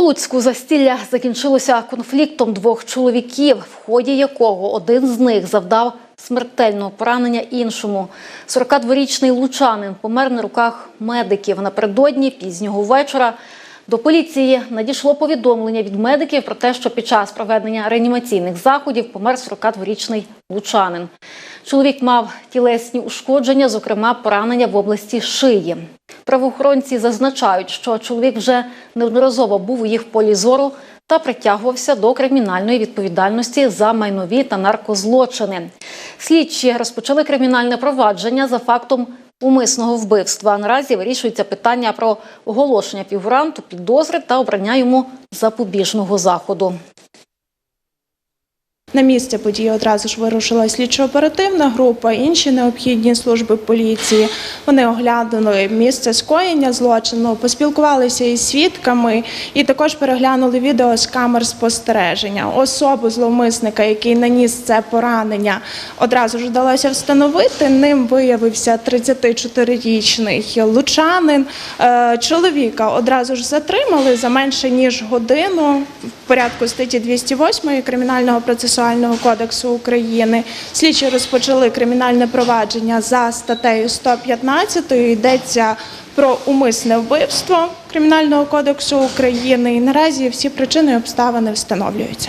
Луцьку застілля закінчилося конфліктом двох чоловіків, в ході якого один з них завдав смертельного поранення іншому. 42-річний лучанин помер на руках медиків. Напередодні пізнього вечора до поліції надійшло повідомлення від медиків про те, що під час проведення реанімаційних заходів помер 42-річний лучанин. Чоловік мав тілесні ушкодження, зокрема поранення в області шиї. Правоохоронці зазначають, що чоловік вже неодноразово був у їх полі зору та притягувався до кримінальної відповідальності за майнові та наркозлочини. Слідчі розпочали кримінальне провадження за фактом умисного вбивства. Наразі вирішується питання про оголошення фігуранту підозри та обрання йому запобіжного заходу. На місце події одразу ж вирушила слідчо-оперативна група, інші необхідні служби поліції. Вони оглянули місце скоєння злочину, поспілкувалися із свідками і також переглянули відео з камер спостереження. Особу зловмисника, який наніс це поранення, одразу ж вдалося встановити. Ним виявився 34-річний лучанин. Е, Чоловіка одразу ж затримали за менше ніж годину в порядку статті 208 Кримінального процесуального кодексу України. Слідчі розпочали кримінальне провадження за статтею 115. Йдеться про умисне вбивство Кримінального кодексу України. І наразі всі причини і обставини встановлюються.